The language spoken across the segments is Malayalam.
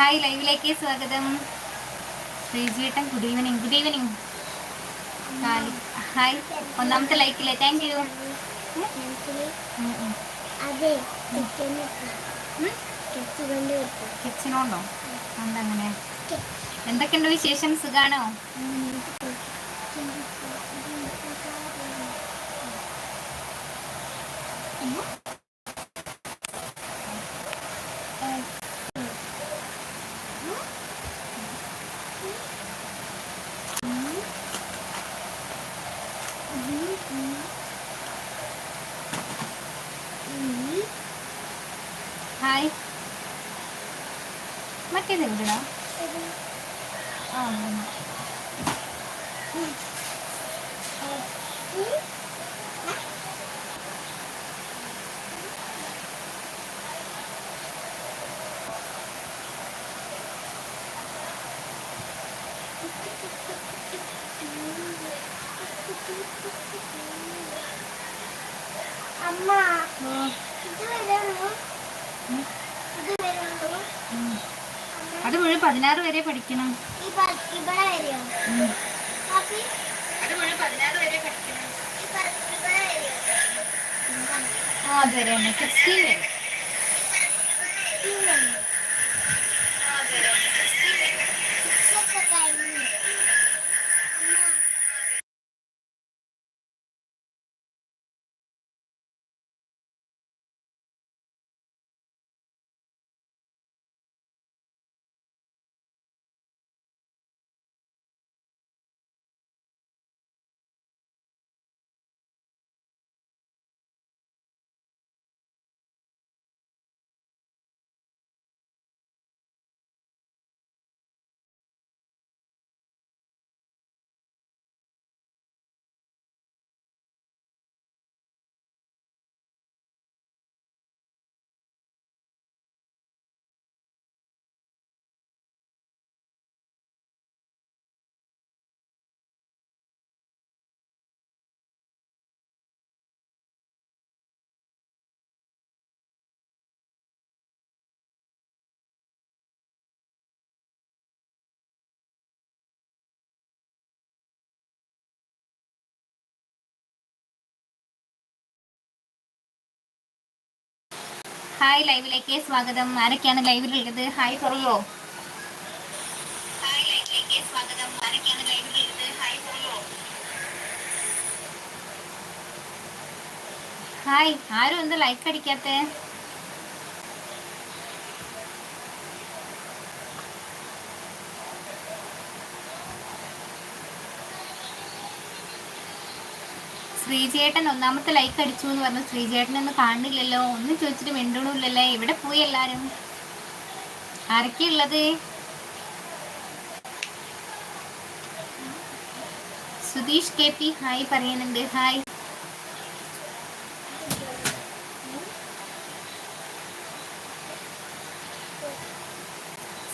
ഹായ് ലൈവിലേക്ക് സ്വാഗതം. ശ്രീജിയേട്ടൻ good evening good evening hi ഒന്നാമത്തെ ലൈക്കില്ലേ? താങ്ക് യു കിച്ചനോണ്ടോ എന്താ അങ്ങനെ. എന്തൊക്കെയുണ്ട് വിശേഷം? സുഖാണോ ഹായ് മറ്റേത് എവിടെടാ ആ ഉം. അമ്മ അത് മുഴുവൻ പതിനാറ് വരെ പഠിക്കണം. ഈ പ- സിക്സ്റ്റീൻ വരുമോ ഹായ് ലൈവിലേക്ക് സ്വാഗതം. ആരൊക്കെയാണ് ലൈവിലുള്ളത് ഹായ് പറയോ ഹായ് ആരും എന്താ ലൈക്ക് അടിക്കാത്തെ? ശ്രീജേട്ടൻ ഒന്നാമത്തെ ലൈക്ക് അടിച്ചു എന്ന് പറഞ്ഞു. ശ്രീജേട്ടൻ ഒന്നും കാണുന്നില്ലല്ലോ. ഒന്നും ചോദിച്ചിട്ട് മിണ്ടണില്ലല്ലേ ഇവിടെ പോയി എല്ലാരും? ആരൊക്കെയുള്ളത് സുധീഷ് കെ പി ഹായ് പറയുന്നുണ്ട്. ഹായ്.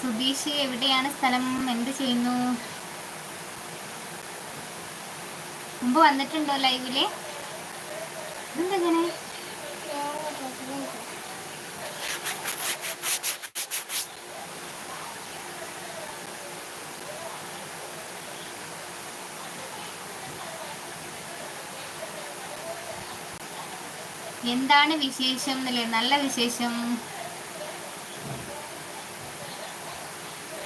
സുധീഷ് എവിടെയാണ് സ്ഥലം? എന്ത് ചെയ്യുന്നു? മുമ്പ് വന്നിട്ടുണ്ടോ ലൈവിൽ? ഇതെന്തെങ്ങനെ? എന്താണ് വിശേഷം എന്നല്ലേ നല്ല വിശേഷം.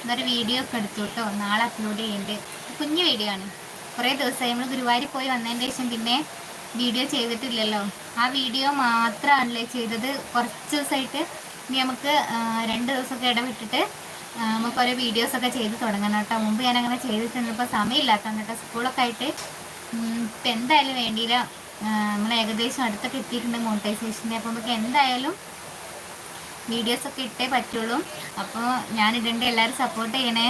ഇന്നൊരു വീഡിയോ ഒക്കെ എടുത്തു കേട്ടോ നാളെ അപ്ലോഡ് ചെയ്യണ്ടേ. കുഞ്ഞു വീഡിയോ ആണ്. കുറേ ദിവസമായി നമ്മൾ ഗുരുവായൂർ പോയി വന്നതിന് ശേഷം പിന്നെ വീഡിയോ ചെയ്തിട്ടില്ലല്ലോ. ആ വീഡിയോ മാത്രമാണല്ലേ ചെയ്തത്. കുറച്ച് ദിവസമായിട്ട് ഇനി നമുക്ക് രണ്ട് ദിവസമൊക്കെ ഇടവിട്ടിട്ട് നമുക്ക് ഓരോ വീഡിയോസൊക്കെ ചെയ്ത് തുടങ്ങണം കേട്ടോ. മുമ്പ് ഞാൻ അങ്ങനെ ചെയ്തിട്ടുണ്ട്. ഇപ്പോൾ സമയമില്ലാത്തതാണ് കേട്ടോ. സ്കൂളൊക്കെ ആയിട്ട് ഇപ്പം എന്തായാലും വേണ്ടിയില്ല. നമ്മൾ ഏകദേശം അടുത്തൊക്കെ എത്തിയിട്ടുണ്ട് മോണിറ്റൈസേഷന്റെ. അപ്പോൾ നമുക്ക് എന്തായാലും വീഡിയോസൊക്കെ ഇട്ടേ പറ്റുള്ളൂ. അപ്പോൾ ഞാൻ ഇടേണ്ട എല്ലാവരും സപ്പോർട്ട് ചെയ്യണേ.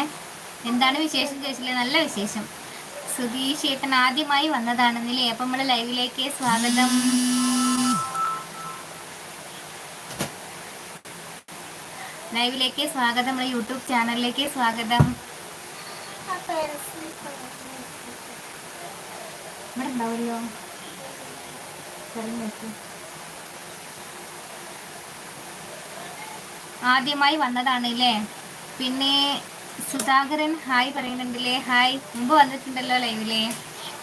എന്താണ് വിശേഷം ചോദിച്ചില്ലേ? നല്ല വിശേഷം. സുധീഷ് ഏട്ടൻ ആദ്യമായി വന്നതാണെന്നില്ലേ? അപ്പം നമ്മുടെ ലൈവിലേക്ക് സ്വാഗതം. ലൈവിലേക്ക് സ്വാഗതം. നമ്മുടെ യൂട്യൂബ് ചാനലിലേക്ക് സ്വാഗതം. ആദ്യമായി വന്നതാണ് അല്ലേ പിന്നെ സുധാകരൻ ഹായ് പറയുന്നുണ്ടല്ലേ? ഹായ്. മുമ്പ് വന്നിട്ടുണ്ടല്ലോ ലൈവിലെ.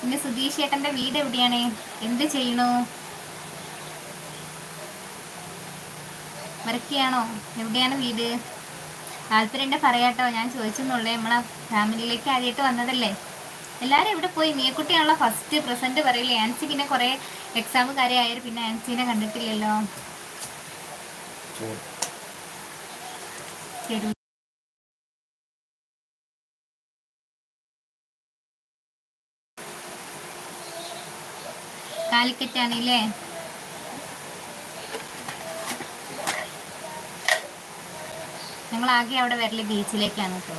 പിന്നെ സുധീഷ് ഏട്ടന്റെ വീട് എവിടെയാണ്? എന്ത് ചെയ്യണു വരക്കുകയാണോ എവിടെയാണ് വീട്? താല്പര്യന്റെ പറയാട്ടോ. ഞാൻ ചോദിച്ചെന്നുള്ളേ നമ്മളെ ഫാമിലിയിലേക്ക് ആദ്യമായിട്ട് വന്നതല്ലേ? എല്ലാവരും ഇവിടെ പോയി? മീക്കുട്ടിയാണല്ലോ ഫസ്റ്റ് പ്രസന്റ് പറയില്ലേ? ആൻസി പിന്നെ കുറേ എക്സാം കാര്യമായാലും പിന്നെ ആൻസിനെ കണ്ടിട്ടില്ലല്ലോ. ശരി. കാലിക്കറ്റാണല്ലേ? ഞങ്ങൾ ആകെ അവിടെ വരൽ ബീച്ചിലേക്കാണ് കേട്ടോ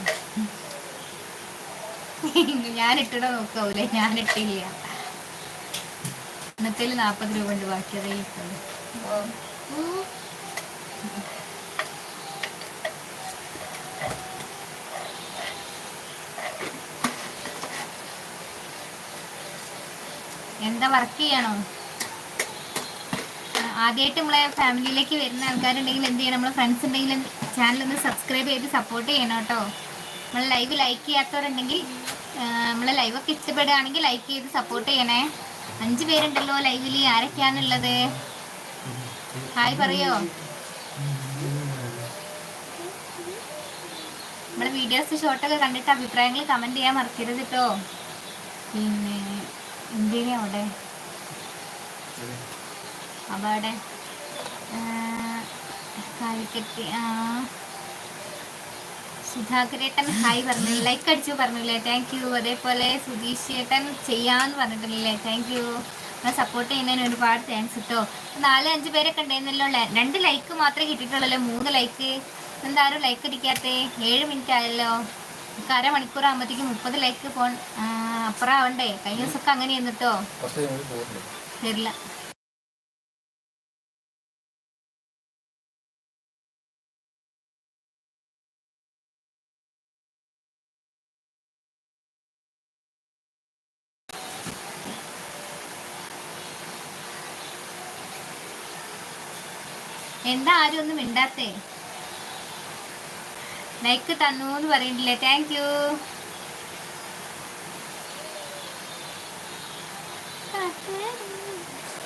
ഞാൻ ഇട്ടിട നോക്കാവൂലേ? ഞാൻ ഇട്ടില്ല ഇന്നത്തേൽ നാപ്പത് രൂപ ഉണ്ട് ബാക്കി അതേ കിട്ടുള്ളൂ എന്താ വർക്ക് ചെയ്യണോ? ആദ്യമായിട്ട് നമ്മളെ ഫാമിലിയിലേക്ക് വരുന്ന ആൾക്കാരുണ്ടെങ്കിൽ എന്ത് ചെയ്യണം? നമ്മളെ ഫ്രണ്ട്സ് ഉണ്ടെങ്കിൽ ചാനൽ ഒന്ന് സബ്സ്ക്രൈബ് ചെയ്ത് സപ്പോർട്ട് ചെയ്യണം കേട്ടോ. നമ്മൾ ലൈവ് ലൈക്ക് ചെയ്യാത്തവരുണ്ടെങ്കിൽ നമ്മളെ ലൈവൊക്കെ ഇഷ്ടപ്പെടുകയാണെങ്കിൽ ലൈക്ക് ചെയ്ത് സപ്പോർട്ട് ചെയ്യണേ. അഞ്ചു പേരുണ്ടല്ലോ ലൈവിൽ ആരൊക്കെയാണുള്ളത് ഹായ് പറയോ? നമ്മുടെ വീഡിയോസ് ഷോർട്ടൊക്കെ കണ്ടിട്ട് അഭിപ്രായങ്ങൾ കമന്റ് ചെയ്യാൻ മറക്കരുത് കേട്ടോ. പിന്നെ എന്തിനാ അവിടെ? അവിടെ കാലിക്കറ്റ് സുധാകരേട്ടൻ ഹായ് പറഞ്ഞു ലൈക്ക് അടിച്ചു പറഞ്ഞില്ലേ? താങ്ക് യു അതേപോലെ സുധീഷ് ഏട്ടൻ ചെയ്യാന്ന് പറഞ്ഞിട്ടില്ലേ? താങ്ക് യു സപ്പോർട്ട് ചെയ്യുന്നതിന് ഒരുപാട് താങ്ക്സ് കിട്ടോ നാല് അഞ്ച് പേരൊക്കെ ഉണ്ടായിരുന്നല്ലോ രണ്ട് ലൈക്ക് മാത്രമേ കിട്ടിയിട്ടുള്ളല്ലോ മൂന്ന് ലൈക്ക് എന്താരും ലൈക്ക് അടിക്കാത്തേ? ഏഴ് മിനിറ്റ് ആയല്ലോ. നമുക്ക് അരമണിക്കൂർ ആകുമ്പോഴത്തേക്കും മുപ്പത് ലൈക്ക് പോൺ അപ്പുറം ആവണ്ടേ? കഴിഞ്ഞ ദിവസമൊക്കെ അങ്ങനെ കേട്ടോ തരില്ല എന്താ ആരും ഒന്നും മിണ്ടാത്തേ? ലൈക്ക് തന്നു എന്ന് പറയുന്നില്ലേ താങ്ക് യു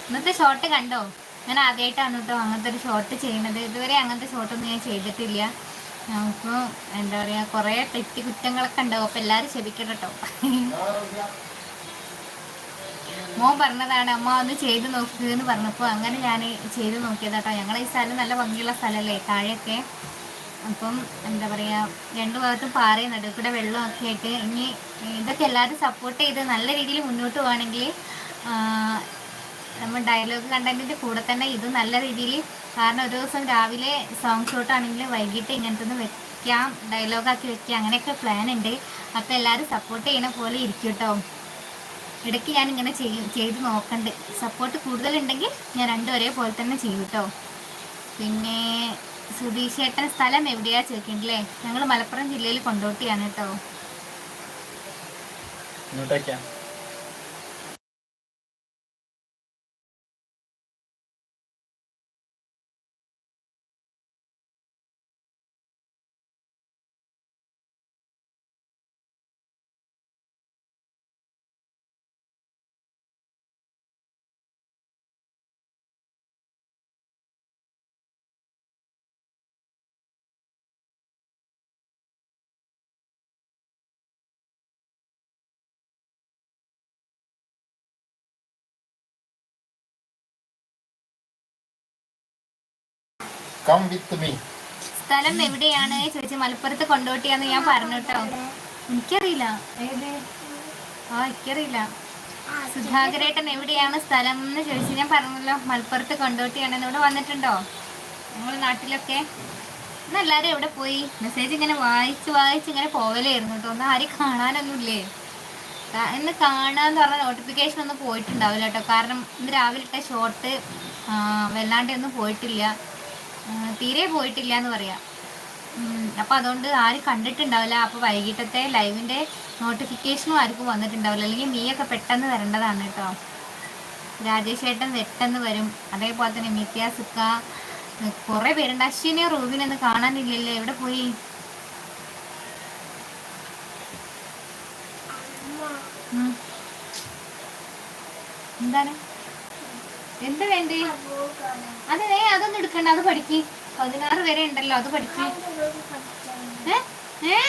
ഇന്നത്തെ ഷോട്ട് കണ്ടോ? ഞാൻ ആദ്യമായിട്ടാണ് കേട്ടോ അങ്ങനത്തെ ഒരു ഷോട്ട് ചെയ്യുന്നത് ഇതുവരെ അങ്ങനത്തെ ഷോട്ടൊന്നും ഞാൻ ചെയ്തിട്ടില്ല. അപ്പോൾ എന്താ പറയുക കുറേ തെറ്റി കുറ്റങ്ങളൊക്കെ ഉണ്ടാവും. അപ്പോൾ എല്ലാരും ക്ഷമിക്കണം കേട്ടോ മോൻ പറഞ്ഞതാണ് അമ്മ ഒന്ന് ചെയ്ത് നോക്കുക എന്ന് പറഞ്ഞപ്പോൾ അങ്ങനെ ഞാൻ ചെയ്ത് നോക്കിയതാട്ടോ ഞങ്ങളെ ഈ സ്ഥലം നല്ല ഭംഗിയുള്ള സ്ഥലമല്ലേ താഴെയൊക്കെ. അപ്പം എന്താ പറയുക രണ്ടു ഭാഗത്തും പാറയും നടുക്കൂടെ വെള്ളമൊക്കെ ആയിട്ട് ഇനി ഇതൊക്കെ എല്ലാവരും സപ്പോർട്ട് ചെയ്ത് നല്ല രീതിയിൽ മുന്നോട്ട് പോവാണെങ്കിൽ നമ്മൾ ഡയലോഗ് കണ്ടതിന്റെ കൂടെ തന്നെ ഇത് നല്ല രീതിയിൽ കാരണം ഒരു ദിവസം രാവിലെ സോങ് ഷോട്ട് ആണെങ്കിൽ വൈകിട്ട് ഇങ്ങനത്തെ ഒന്ന് വെക്കാം ഡയലോഗാക്കി വെക്കാം അങ്ങനെയൊക്കെ പ്ലാൻ ഉണ്ട്. അപ്പോൾ എല്ലാവരും സപ്പോർട്ട് ചെയ്യണ പോലെ ഇരിക്കും കേട്ടോ ഇടയ്ക്ക് ഞാൻ ഇങ്ങനെ ചെയ്യും ചെയ്ത് നോക്കണ്ട്. സപ്പോർട്ട് കൂടുതലുണ്ടെങ്കിൽ ഞാൻ രണ്ടും ഒരേപോലെ തന്നെ ചെയ്യും കേട്ടോ പിന്നെ സുധീഷ് ചേട്ടൻ സ്ഥലം എവിടെയാ ചോദിക്കണ്ടല്ലേ ഞങ്ങൾ മലപ്പുറം ജില്ലയിൽ കൊണ്ടോട്ടിയാണ് കേട്ടോ. കം വിത്ത് മീ സ്ഥലം എവിടെയാണ്? ചോദിച്ചു മലപ്പുറത്ത് കൊണ്ടോട്ടിയാന്ന് ഞാൻ പറഞ്ഞു കേട്ടോ. എനിക്കറിയില്ല. ആ എനിക്കറിയില്ല. സുധാകരേട്ടൻ എവിടെയാണ് സ്ഥലം എന്ന് ചോദിച്ചു ഞാൻ പറഞ്ഞല്ലോ. മലപ്പുറത്ത് കൊണ്ടോട്ടിയാണ്. ഇവിടെ വന്നിട്ടുണ്ടോ? നമ്മുടെ നാട്ടിലൊക്കെ. ഇന്ന് എല്ലാവരും എവിടെ പോയി? മെസ്സേജ് ഇങ്ങനെ വായിച്ച് വായിച്ച് ഇങ്ങനെ പോവലായിരുന്നു കേട്ടോ. ഒന്നും ആരും കാണാനൊന്നുമില്ലേ? ഇന്ന് കാണാന്ന് പറഞ്ഞ നോട്ടിഫിക്കേഷൻ ഒന്നും പോയിട്ടുണ്ടാവില്ല കേട്ടോ. കാരണം ഇന്ന് രാവിലെ ഇട്ട ഷോർട്ട് വല്ലാണ്ടൊന്നും പോയിട്ടില്ല. തീരെ പോയിട്ടില്ല എന്ന് പറയാം അപ്പോൾ അതുകൊണ്ട് ആരും കണ്ടിട്ടുണ്ടാവില്ല. അപ്പോൾ വൈകിട്ടത്തെ ലൈവിന്റെ നോട്ടിഫിക്കേഷനും ആർക്കും വന്നിട്ടുണ്ടാവില്ല. അല്ലെങ്കിൽ മീയൊക്കെ പെട്ടെന്ന് വരേണ്ടതാണ് കേട്ടോ. രാജേഷ് ഏട്ടൻ പെട്ടെന്ന് വരും. അതേപോലെ തന്നെ മിത്യാസുക്ക കുറേ പേരുണ്ട്. അശ്വിനെ റൂബിനൊന്നും കാണാനില്ലല്ലേ? എവിടെ പോയി? എന്താണ്? എന്താ വേണ്ടേ? അതേ അതൊന്നും എടുക്കണ്ട അത് പഠിക്ക്. പതിനാറ് വരെ ഉണ്ടല്ലോ അത് പഠിക്ക്. ഏ? ഏ?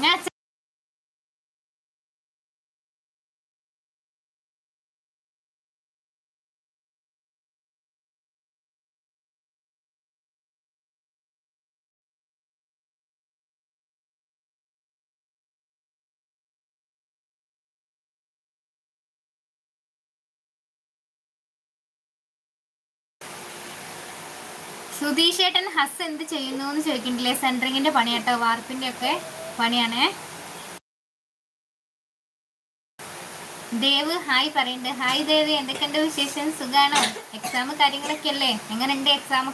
ഞാൻ സുധീഷേട്ടൻ ഹസ് എന്ത് ചെയ്യുന്നു എന്ന് ചോദിക്കണ്ടില്ലേ സെൻട്രിങ്ങിന്റെ കേട്ടോ വാർപ്പിന്റെ ഒക്കെ പണിയാണേ. ദേവ് ഹായ് പറയുന്നുണ്ട്. ഹായ് ദേവ് എന്തൊക്കെയുണ്ട് വിശേഷം? സുഖാണോ? എക്സാം കാര്യങ്ങളൊക്കെ അല്ലേ എങ്ങനെയുണ്ട് എക്സാം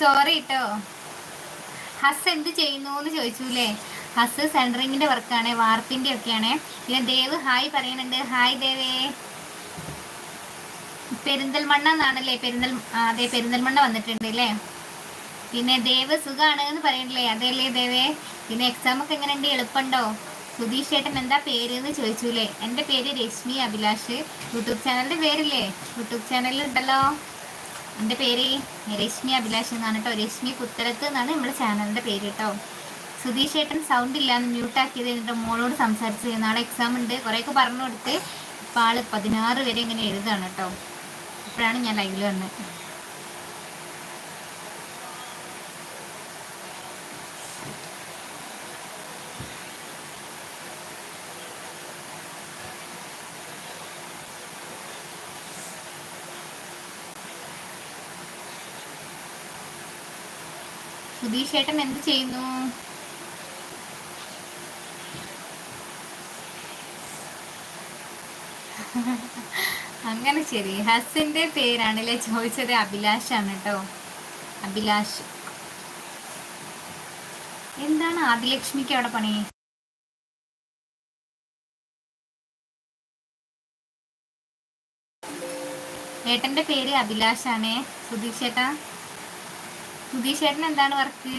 സോറി കേട്ടോ ഹസ് എന്ത് ചെയ്യുന്നു എന്ന് ചോദിച്ചുല്ലേ ഹസ് സെന്ററിങ്ങിന്റെ വർക്കാണ് വാർപ്പിന്റെ ഒക്കെയാണ്. പിന്നെ ദേവ് ഹായ് പറയുന്നുണ്ട്. ഹായ് ദേവേ. പെരിന്തൽമണ്ണ എന്നാണല്ലേ പെരിന്തൽ അതെ പെരിന്തൽമണ്ണ വന്നിട്ടുണ്ട് അല്ലേ? പിന്നെ ദേവ് സുഖമാണ് എന്ന് പറയണില്ലേ? അതെല്ലേ ദേവേ? പിന്നെ എക്സാം ഒക്കെ എങ്ങനെയുണ്ട്? എളുപ്പമുണ്ടോ? സുധീഷ് ചേട്ടൻ എന്താ പേര് എന്ന് ചോദിച്ചുല്ലേ എന്റെ പേര് രശ്മി അഭിലാഷ്. യൂട്യൂബ് ചാനലിന്റെ പേരില്ലേ? യൂട്യൂബ് ചാനലിൽ ഉണ്ടല്ലോ എന്റെ പേര് രശ്മി അഭിലാഷ് എന്നാണ് കേട്ടോ. രശ്മി പുത്തലത്ത് എന്നാണ് നമ്മുടെ ചാനലിന്റെ പേര് കേട്ടോ. സുധീഷ് ഏട്ടൻ സൗണ്ട് ഇല്ലാന്ന് മ്യൂട്ടാക്കിയത് എന്നിട്ട് മോളോട് സംസാരിച്ച് നാളെ എക്സാം ഉണ്ട്. കുറേയൊക്കെ പറഞ്ഞു കൊടുത്ത് ഇപ്പോൾ ആൾ പതിനാറ് വരെ ഇങ്ങനെ എഴുതാണ് കേട്ടോ. ഇപ്പോഴാണ് ഞാൻ ലൈവിൽ വന്നത് സുധീഷ് ചേട്ടൻ എന്ത് ചെയ്യുന്നു? അങ്ങനെ ശരി. ഹസിന്റെ പേരാണല്ലേ ചോദിച്ചത്? അഭിലാഷാണ് കേട്ടോ അഭിലാഷ്. എന്താണ് ആദിലക്ഷ്മിക്ക് അവിടെ പണി? ഏട്ടന്റെ പേര് അഭിലാഷാണേ. സുധീഷ് ചേട്ടാ സുധീഷ് ചേട്ടൻ എന്താണ് വർക്ക്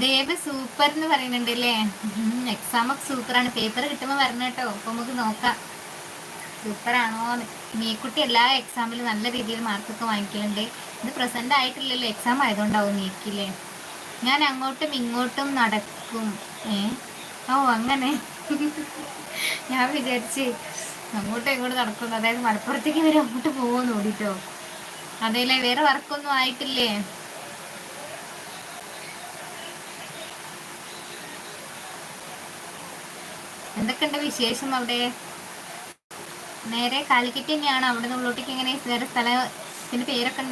ദേവ് സൂപ്പർ എന്ന് പറയുന്നുണ്ട് അല്ലേ എക്സാം ഒക്കെ സൂപ്പറാണ് പേപ്പർ കിട്ടുമ്പോൾ വരണം കേട്ടോ. അപ്പൊ നമുക്ക് നോക്കാം. സൂപ്പറാണോ മീക്കുട്ടി എല്ലാ എക്സാമിലും നല്ല രീതിയിൽ മാർക്കൊക്കെ വാങ്ങിക്കലുണ്ട്. ഇത് പ്രസന്റ് ആയിട്ടില്ലല്ലോ. എക്സാം ആയതുകൊണ്ടാവും നീക്കില്ലേ ഞാൻ അങ്ങോട്ടും ഇങ്ങോട്ടും നടക്കും. ഏ? ഓ അങ്ങനെ. ഞാൻ വിചാരിച്ച് അങ്ങോട്ടും ഇങ്ങോട്ടും നടക്കുന്നു. അതായത് മലപ്പുറത്തേക്ക് വരെ അങ്ങോട്ട് പോകുമെന്ന് ഓടിട്ടോ. അതേല്ലേ വേറെ വർക്കൊന്നും ആയിട്ടില്ലേ? എന്തൊക്കെയുണ്ട് വിശേഷം അവിടെ? നേരെ കാലിക്കറ്റ് തന്നെയാണ്. അവിടെ നിന്ന് ഉള്ളോട്ടേക്ക് എങ്ങനെ വേറെ സ്ഥലത്തിന്റെ പേരൊക്കെ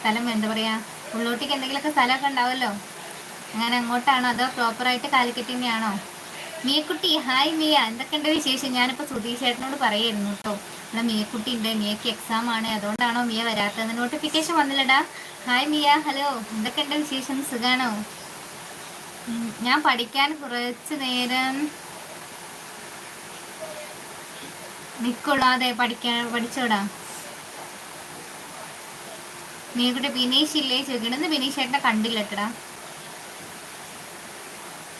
സ്ഥലം എന്താ പറയാ? ഉള്ളോട്ടേക്ക് എന്തെങ്കിലുമൊക്കെ സ്ഥലമൊക്കെ ഉണ്ടാവുമല്ലോ? അങ്ങനെ അങ്ങോട്ടാണോ അതോ പ്രോപ്പറായിട്ട് കാലിക്കറ്റ് തന്നെയാണോ? മിയക്കുട്ടി ഹായ് മിയ. എന്തൊക്കെയുണ്ട് വിശേഷം? ഞാനിപ്പോൾ സുധീഷ് ചേട്ടനോട് പറയായിരുന്നു കേട്ടോ. ഇവിടെ മിയക്കുട്ടി ഉണ്ട്. മിയക്ക് എക്സാം ആണ്. അതുകൊണ്ടാണോ മിയ വരാത്തത്? നോട്ടിഫിക്കേഷൻ വന്നില്ലടാ. ഹായ് മിയ. ഹലോ എന്തൊക്കെയുണ്ട് വിശേഷം? സുഖാണോ? ഞാൻ പഠിക്കാൻ കുറച്ച് നേരം നിക്കുള്ളൂ അതെ പഠിക്കാൻ പഠിച്ചോടാ. നീക്കുട്ടി ബിനീഷ് ഇല്ലേ ചോദിക്കണെന്ന് ബിനീഷ് ചേട്ടനെ കണ്ടില്ലട്ടടാ.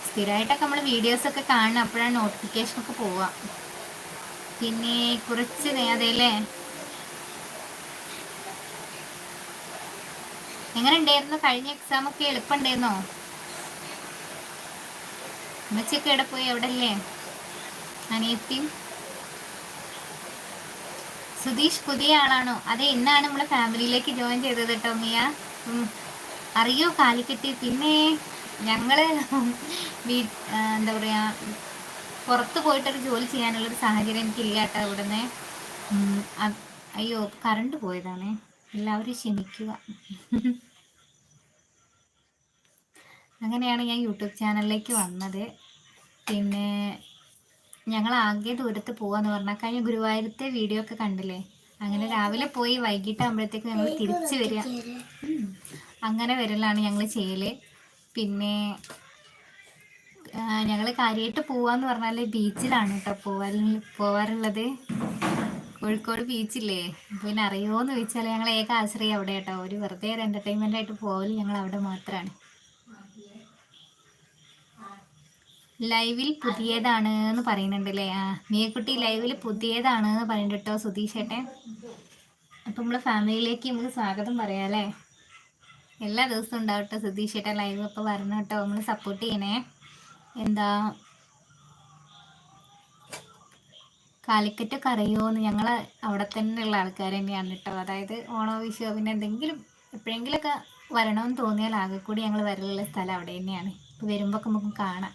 സ്ഥിരമായിട്ടൊക്കെ നമ്മൾ വീഡിയോസ് ഒക്കെ കാണണം അപ്പോഴാണ് നോട്ടിഫിക്കേഷൻ ഒക്കെ പോവുക. പിന്നെ കുറച്ച് നേതല്ലേ എങ്ങനെ ഉണ്ടായിരുന്നു കഴിഞ്ഞ എക്സാം ഒക്കെ എളുപ്പമുണ്ടായിരുന്നോ? ഉമ്മച്ചൊക്കെ എവിടെ പോയി? എവിടെ അല്ലേ അനിയത്തിയും സുധീഷ് പുതിയ ആളാണോ? അതെ ഇന്നാണ് നമ്മളെ ഫാമിലിയിലേക്ക് ജോയിൻ ചെയ്തത് കേട്ടോ മിയ. അറിയോ കാലിക്കറ്റ് പിന്നെ ഞങ്ങൾ വീ എന്താ പറയാ പുറത്ത് പോയിട്ടൊരു ജോലി ചെയ്യാനുള്ളൊരു സാഹചര്യം എനിക്കില്ല കേട്ടോ ഇവിടുന്ന് അയ്യോ കറണ്ട് പോയതാണേ. എല്ലാവരും ക്ഷമിക്കുക. അങ്ങനെയാണ് ഞാൻ യൂട്യൂബ് ചാനലിലേക്ക് വന്നത്. പിന്നെ ഞങ്ങൾ ആകെ ദൂരത്ത് പോവാന്ന് പറഞ്ഞാൽ കഴിഞ്ഞ ഗുരുവായൂരത്തെ വീഡിയോ ഒക്കെ കണ്ടില്ലേ? അങ്ങനെ രാവിലെ പോയി വൈകിട്ടാകുമ്പോഴത്തേക്ക് ഞങ്ങൾ തിരിച്ചു വരിക. അങ്ങനെ വരലാണ് ഞങ്ങൾ ചെയ്യൽ. പിന്നെ ഞങ്ങൾ കാര്യമായിട്ട് പോവാന്ന് പറഞ്ഞാൽ ബീച്ചിലാണ് കേട്ടോ പോവാ പോവാറുള്ളത്. കോഴിക്കോട് ബീച്ചില്ലേ? പിന്നെ അറിയുമോന്ന് ചോദിച്ചാൽ ഞങ്ങൾ ഏക ആശ്രയം അവിടെ കേട്ടോ ഒരു വെറുതെ ഒരു എന്റർടൈൻമെന്റ് ആയിട്ട് പോകൽ ഞങ്ങൾ അവിടെ മാത്രമാണ് ലൈവിൽ പുതിയതാണ് എന്ന് പറയുന്നുണ്ട് അല്ലേ ആ മിയക്കുട്ടി ലൈവിൽ പുതിയതാണ് എന്ന് പറയുന്നുണ്ട് കേട്ടോ സുധീഷേട്ടെ അപ്പം നമ്മളെ ഫാമിലിയിലേക്ക് നമുക്ക് സ്വാഗതം പറയാം അല്ലേ? എല്ലാ ദിവസവും ഉണ്ടാവും കേട്ടോ സുധീഷ് ഏട്ടൻ ലൈവ് അപ്പോൾ വരണം കേട്ടോ നമ്മൾ സപ്പോർട്ട് ചെയ്യണേ. എന്താ? കാലിക്കറ്റൊക്കെ അറിയുമോന്ന് ഞങ്ങൾ അവിടെ തന്നെയുള്ള ആൾക്കാർ തന്നെയാണ് കേട്ടോ. അതായത് ഓണോ വിഷു പിന്നെ എന്തെങ്കിലും എപ്പോഴെങ്കിലുമൊക്കെ വരണമെന്ന് തോന്നിയാൽ ആകെ കൂടി ഞങ്ങൾ വരലുള്ള സ്ഥലം അവിടെ തന്നെയാണ്. വരുമ്പോൾ ഒക്കെ നമുക്ക് കാണാം.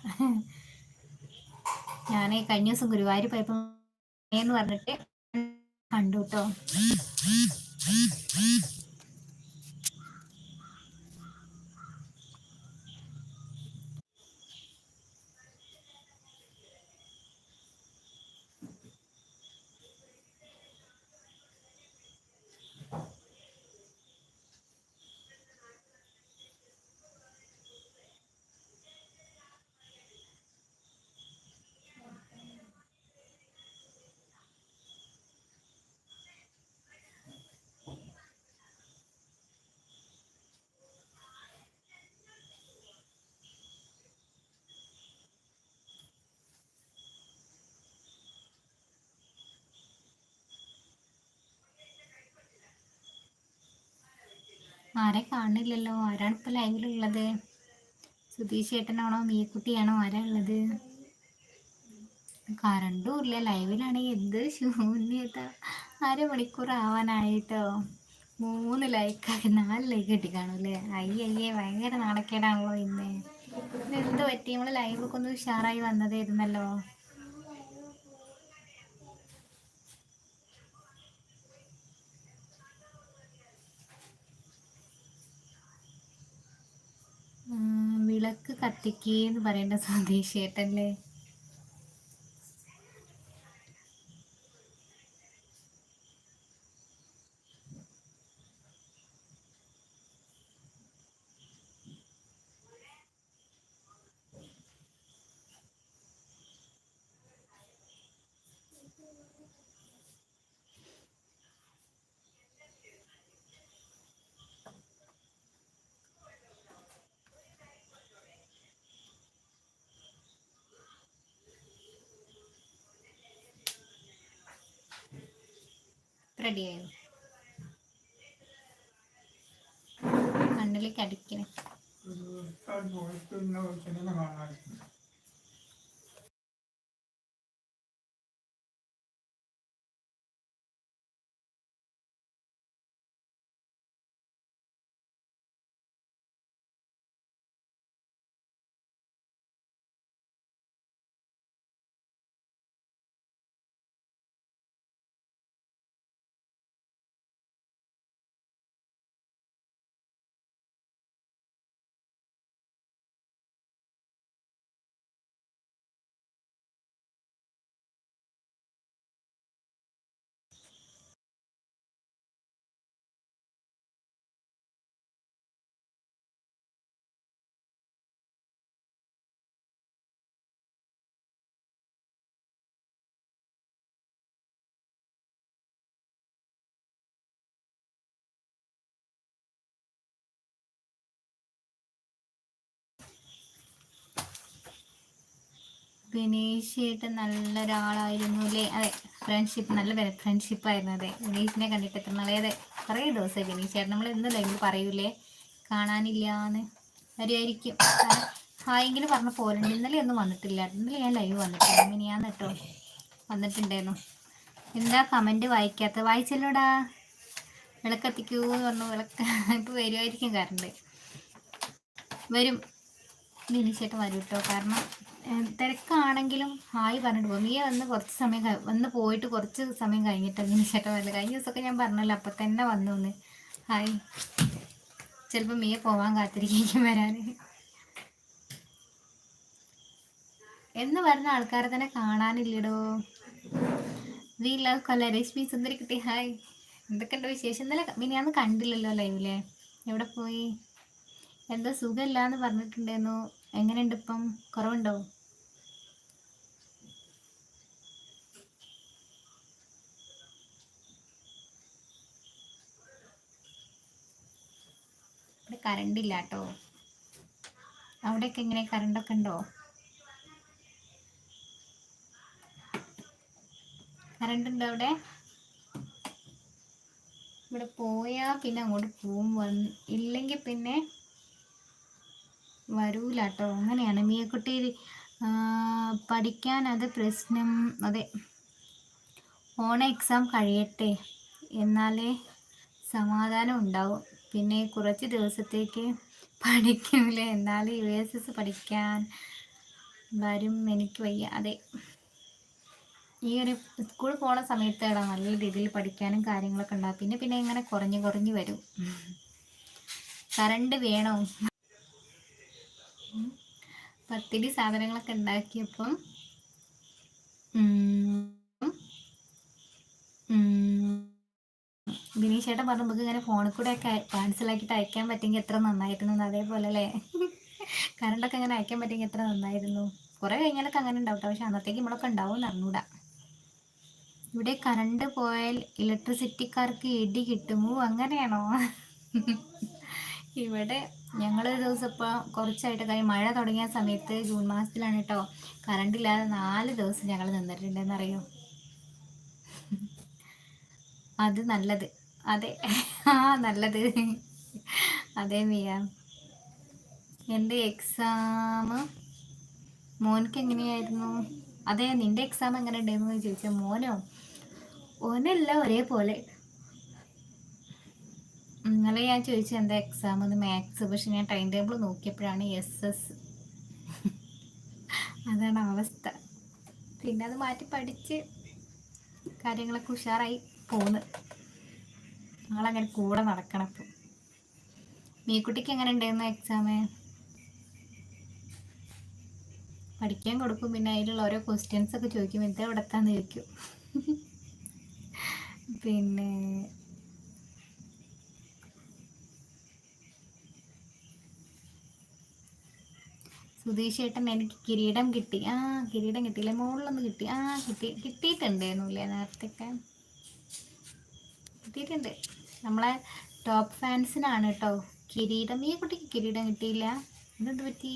ഞാൻ കഴിഞ്ഞ ദിവസം ഗുരുവായൂർ പോയപ്പോൾ എന്ന് പറഞ്ഞിട്ട് കണ്ടു കേട്ടോ ആരെ കാണില്ലല്ലോ? ആരാണ് ഇപ്പോൾ ലൈവിലുള്ളത് സുധീഷ് ചേട്ടനാണോ മീക്കുട്ടിയാണോ? ആരാ ഉള്ളത്? കറണ്ടും ഇല്ല. ലൈവിലാണെങ്കിൽ എന്ത് ശൂന്യത? അര മണിക്കൂർ ആവാനായിട്ടോ? മൂന്ന് ലൈക്കാക്കി നാല് ലൈക്ക് കിട്ടി കാണൂല്ലേ അയ്യ അയ്യേ ഭയങ്കര നാണക്കേടാണല്ലോ ഇന്ന്. എന്ത് പറ്റി? നമ്മൾ ലൈവൊക്കെ ഒന്ന് ഉഷാറായി വന്നതായിരുന്നല്ലോ വിളക്ക് എന്ന് പറയേണ്ട സ്വദേശി റെഡിയായോ കണ്ണിലേക്ക് അടിക്കണേ നല്ല നല്ലൊരാളായിരുന്നു അല്ലേ? അതെ ഫ്രണ്ട്ഷിപ്പ് നല്ല ഫ്രണ്ട്ഷിപ്പ് ആയിരുന്നു. അതെ ഗണേഷിനെ കണ്ടിട്ട് എത്ര നാളെ അതെ കുറേ ദിവസമായി ബിനീഷേട്ടൻ നമ്മൾ എന്ന് ലൈവിൽ പറയൂലേ? കാണാനില്ലാന്ന്. വരുമായിരിക്കും ഹായെങ്കിലും പറഞ്ഞ പോലുണ്ട് ഇന്നലെ ഒന്നും വന്നിട്ടില്ല. ഇന്നലെ ഞാൻ ലൈവ് വന്നിട്ടില്ല. മിനിയാന്ന് കേട്ടോ വന്നിട്ടുണ്ടായിരുന്നു. എന്താ കമന്റ് വായിക്കാത്ത? വായിച്ചല്ലോടാ? വിളക്കത്തിക്കൂ എന്ന് പറഞ്ഞു. വിളക്ക് ഇപ്പോൾ വരുമായിരിക്കും കറണ്ട് വരും. ബിനിച്ചേട്ടൻ വരും കേട്ടോ കാരണം തിരക്കാണെങ്കിലും ഹായ് പറഞ്ഞിട്ട് പോകും. നീ വന്ന് കുറച്ച് സമയം വന്ന് പോയിട്ട് കുറച്ച് സമയം കഴിഞ്ഞിട്ടാണ് ചേട്ടൻ വന്നത് കഴിഞ്ഞ ദിവസമൊക്കെ ഞാൻ പറഞ്ഞല്ലോ അപ്പം തന്നെ വന്നു ഒന്ന് ഹായ്. ചിലപ്പോൾ മീയെ പോവാൻ കാത്തിരിക്കും വരാൻ. എന്ന് പറഞ്ഞ ആൾക്കാരെ തന്നെ കാണാനില്ലടോ. വി ലവ് കൊല്ല രശ്മി സുന്ദരി കുട്ടി ഹായ്. എന്തൊക്കെയുണ്ട് വിശേഷം? ഇന്നലെ ഞാൻ കണ്ടില്ലല്ലോ ലൈവിലെ. എവിടെ പോയി? എന്തോ സുഖമില്ല എന്ന് പറഞ്ഞിട്ടുണ്ടായിരുന്നു എങ്ങനെയുണ്ട് ഇപ്പം? കുറവുണ്ടോ? ഇവിടെ കറണ്ട് ഇല്ല കേട്ടോ അവിടെയൊക്കെ എങ്ങനെ? കറണ്ടൊക്കെ ഉണ്ടോ? കറണ്ട് ഉണ്ടോ അവിടെ? ഇവിടെ പോയാ പിന്നെ അങ്ങോട്ട് പോവും. വന്ന് ഇല്ലെങ്കിൽ പിന്നെ വരൂല കേട്ടോ അങ്ങനെയാണ് മീയക്കുട്ടി പഠിക്കാൻ അത് പ്രശ്നം അതെ ഓണ എക്സാം കഴിയട്ടെ എന്നാലേ സമാധാനം ഉണ്ടാവും. പിന്നെ കുറച്ച് ദിവസത്തേക്ക് പഠിക്കൂലേ എന്നാലും യു എസ് എസ് പഠിക്കാൻ വരും എനിക്ക് വയ്യ. അതെ ഈ ഒരു സ്കൂളിൽ പോണ സമയത്ത് ഇവിടെ നല്ല രീതിയിൽ പഠിക്കാനും കാര്യങ്ങളൊക്കെ ഉണ്ടാവും പിന്നെ പിന്നെ ഇങ്ങനെ കുറഞ്ഞു കുറഞ്ഞു വരും. കറണ്ട് വേണോ. പത്തിരി സാധനങ്ങളൊക്കെ ഉണ്ടാക്കിയപ്പം ബിനീഷ് ചേട്ടൻ പറഞ്ഞു നമുക്ക് ഇങ്ങനെ ഫോണിൽ കൂടെ ഒക്കെ ക്യാൻസലാക്കിയിട്ട് അയക്കാൻ പറ്റുമെങ്കിൽ എത്ര നന്നായിരുന്നു അതേപോലെ അല്ലേ? കറണ്ടൊക്കെ അങ്ങനെ അയക്കാൻ പറ്റുമെങ്കിൽ എത്ര നന്നായിരുന്നു? കുറേ കഴിഞ്ഞാലൊക്കെ അങ്ങനെ ഉണ്ടാവും. പക്ഷെ അന്നത്തേക്ക് നമ്മളൊക്കെ ഉണ്ടാവും എന്ന് അറിഞ്ഞൂടാ. ഇവിടെ കറണ്ട് പോയാൽ ഇലക്ട്രിസിറ്റിക്കാർക്ക് ഇടി കിട്ടുമോ? അങ്ങനെയാണോ? ഇവിടെ ഞങ്ങൾ ദിവസം ഇപ്പോൾ കുറച്ചായിട്ട് കാര്യം മഴ തുടങ്ങിയ സമയത്ത് ജൂൺ മാസത്തിലാണ് കേട്ടോ കറണ്ട് ഇല്ലാതെ നാല് ദിവസം ഞങ്ങൾ നിന്നിട്ടുണ്ടെന്ന് അറിയോ അത് നല്ലത്. അതെ. ആ നല്ലത്. അതെ മിയ. എന്റെ എക്സാം മോനക്ക് എങ്ങനെയായിരുന്നു? അതെ നിന്റെ എക്സാം എങ്ങനെ ഉണ്ടായിരുന്നു ചോദിച്ചാൽ മോനോ? ഓനെല്ലാം ഒരേപോലെ. ഇന്നലെ ഞാൻ ചോദിച്ചത് എന്താ എക്സാം എന്ന്? മാത്സ് പക്ഷെ ഞാൻ ടൈം ടേബിൾ നോക്കിയപ്പോഴാണ് എസ് എസ് അതാണ് അവസ്ഥ. പിന്നെ അത് മാറ്റി പഠിച്ച് കാര്യങ്ങളൊക്കെ ഉഷാറായി പോന്ന്. ഞങ്ങളങ്ങനെ കൂടെ നടക്കണം ഇപ്പം മീക്കുട്ടിക്ക് എങ്ങനെ ഉണ്ടായിരുന്നു എക്സാം പഠിക്കാൻ കൊടുക്കും പിന്നെ അതിലുള്ള ഓരോ ക്വസ്റ്റ്യൻസ് ഒക്കെ ചോദിക്കും എന്താ എവിടത്താന്ന് ചോദിക്കും. പിന്നെ സുധീഷ് ചേട്ടൻ എനിക്ക് കിരീടം കിട്ടി. ആ കിരീടം കിട്ടിയില്ലേ? മുകളിലൊന്ന് കിട്ടി. ആ കിട്ടി. കിട്ടിയിട്ടുണ്ടായിരുന്നു അല്ലേ നേരത്തെയൊക്കെ? കിട്ടിയിട്ടുണ്ട്. നമ്മളെ ടോപ്പ് ഫാൻസിനാണ് കേട്ടോ കിരീടം. ഈ കുട്ടിക്ക് കിരീടം കിട്ടിയില്ല. ഇതെന്ത് പറ്റി?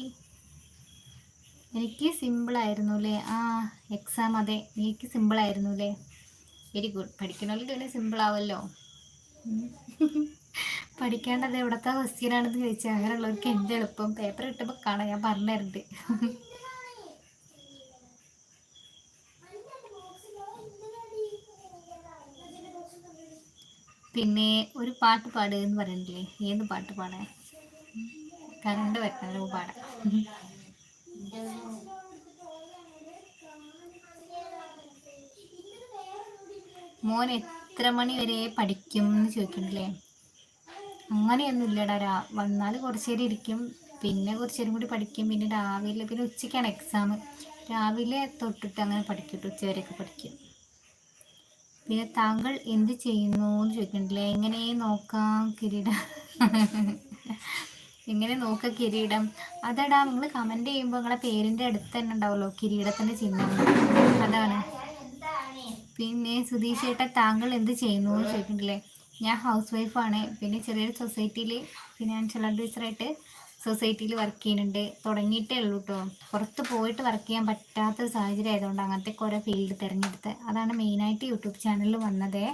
എനിക്ക് സിമ്പിളായിരുന്നു അല്ലേ ആ എക്സാം അതെ. എനിക്ക് സിമ്പിളായിരുന്നു അല്ലേ വെരി ഗുഡ് പഠിക്കണമെങ്കിൽ സിമ്പിളാവല്ലോ. പഠിക്കേണ്ടത് എവിടത്തെ ക്വസ്റ്റ്യൻ ആണെന്ന് ചോദിച്ചാൽ അങ്ങനെയുള്ളവർക്ക് എന്ത് എളുപ്പം? പേപ്പർ കിട്ടുമ്പോൾ കാണാം ഞാൻ പറഞ്ഞുതരുന്നുണ്ട് പിന്നെ ഒരു പാട്ട് പാടുക എന്ന് പറയണ്ടേ ഏത് പാട്ട് പാടാൻ? കറണ്ട് വെക്കാൻ പാടാം. മോൻ എത്ര മണി വരെ പഠിക്കും എന്ന് ചോദിക്കണില്ലേ? അങ്ങനെയൊന്നും ഇല്ലടാ രാ വന്നാൽ കുറച്ച് നേരം ഇരിക്കും. പിന്നെ കുറച്ച് നേരം കൂടി പഠിക്കും. പിന്നെ രാവിലെ പിന്നെ ഉച്ചയ്ക്കാണ് എക്സാം രാവിലെ തൊട്ടിട്ട് അങ്ങനെ പഠിക്കും ഉച്ച ഉച്ചവരെയൊക്കെ പഠിക്കും. പിന്നെ താങ്കൾ എന്ത് ചെയ്യുന്നു എന്ന് ചോദിക്കണ്ടല്ലേ എങ്ങനെ നോക്കാം കിരീടം? എങ്ങനെ നോക്കാം കിരീടം? അതടാ നിങ്ങൾ കമന്റ് ചെയ്യുമ്പോൾ നിങ്ങളെ പേരിന്റെ അടുത്ത് തന്നെ ഉണ്ടാവുമല്ലോ കിരീടത്തിന്റെ ചിഹ്നം. അതാണ്. പിന്നെ സുധീഷ് ചേട്ടാ താങ്കൾ എന്ത് ചെയ്യുന്നു എന്ന് ചോദിക്കണ്ടില്ലേ ഞാൻ ഹൗസ് വൈഫാണ് പിന്നെ ചെറിയൊരു സൊസൈറ്റിയിൽ ഫിനാൻഷ്യൽ അഡ്വൈസറായിട്ട് സൊസൈറ്റിയിൽ വർക്ക് ചെയ്യുന്നുണ്ട്. തുടങ്ങിയിട്ടേ ഉള്ളൂ കേട്ടോ പുറത്ത് പോയിട്ട് വർക്ക് ചെയ്യാൻ പറ്റാത്തൊരു സാഹചര്യം ആയതുകൊണ്ട് അങ്ങനത്തെ കുറേ ഫീൽഡ് തിരഞ്ഞെടുത്ത് അതാണ് മെയിനായിട്ട് യൂട്യൂബ് ചാനലിൽ വന്നതേ.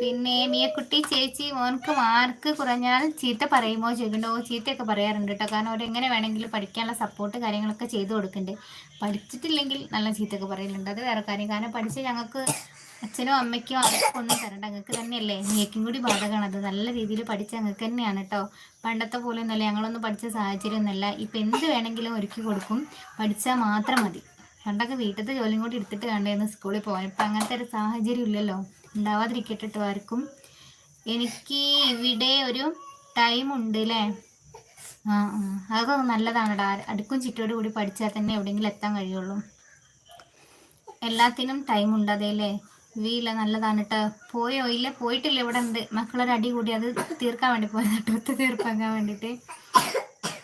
പിന്നെ മിയക്കുട്ടി ചേച്ചി മോൻക്ക് മാർക്ക് കുറഞ്ഞാൽ ചീത്ത പറയുമോ ചോദിക്കണ്ടോ? ചീത്തയൊക്കെ പറയാറുണ്ട് കേട്ടോ കാരണം അവരെങ്ങനെ വേണമെങ്കിലും പഠിക്കാനുള്ള സപ്പോർട്ട് കാര്യങ്ങളൊക്കെ ചെയ്തു കൊടുക്കുന്നുണ്ട് പഠിച്ചിട്ടില്ലെങ്കിൽ നല്ല ചീത്തയൊക്കെ പറയലുണ്ട്. അത് വേറെ കാര്യം. കാരണം പഠിച്ച് ഞങ്ങൾക്ക് അച്ഛനോ അമ്മയ്ക്കോ അവർക്കും ഒന്നും തരണ്ട. ഞങ്ങൾക്ക് തന്നെയല്ലേ. നീക്കും കൂടി ബാധകമാണ്. അത് നല്ല രീതിയിൽ പഠിച്ച ഞങ്ങൾക്ക് തന്നെയാണ് കേട്ടോ പണ്ടത്തെ പോലെ ഒന്നുമല്ല. ഞങ്ങളൊന്നും പഠിച്ച സാഹചര്യം ഒന്നുമല്ല ഇപ്പം എന്ത് വേണമെങ്കിലും ഒരുക്കി കൊടുക്കും. പഠിച്ചാൽ മാത്രം മതി. പണ്ടൊക്കെ വീട്ടിലത്തെ ജോലിയും കൂടി എടുത്തിട്ട് വേണ്ടായിരുന്നു സ്കൂളിൽ പോകാൻ ഇപ്പം അങ്ങനത്തെ ഒരു സാഹചര്യം ഇല്ലല്ലോ. ഉണ്ടാവാതിരിക്കട്ടെ കേട്ടോ ആർക്കും എനിക്ക് ഇവിടെ ഒരു ടൈം ഉണ്ട് അല്ലേ ആ. അതൊക്കെ നല്ലതാണെടാ. അടുക്കും ചിറ്റോട് കൂടി പഠിച്ചാൽ തന്നെ എവിടെയെങ്കിലും എത്താൻ കഴിയുള്ളൂ. എല്ലാത്തിനും ടൈം ഉണ്ട് അതേല്ലേ? വീല നല്ലതാണ് കേട്ടോ പോയോ? ഇല്ല പോയിട്ടില്ല. ഇവിടെ ഉണ്ട്. മക്കളൊരു അടി കൂടി അത് തീർക്കാൻ വേണ്ടി പോയത്. കേട്ടോ ഒത്തു തീർപ്പാക്കാൻ വേണ്ടിയിട്ട്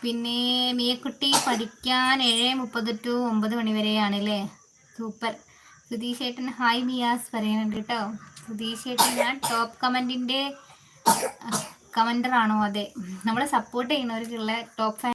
പിന്നെ മിയക്കുട്ടി പഠിക്കാൻ ഏഴ് മുപ്പത് ടു ഒമ്പത് മണി വരെയാണ് അല്ലേ സൂപ്പർ. സുധീഷ് ഏട്ടൻ ഹായ് മിയാസ് പറയുന്നുണ്ട് കേട്ടോ. സുധീഷ് ഏട്ടൻ ഞാൻ ടോപ്പ് കമന്റിന്റെ ആണോ അതെ. നമ്മളെ സപ്പോർട്ട് ചെയ്യുന്നവർക്കുള്ള ടോപ്പ് ഫാൻ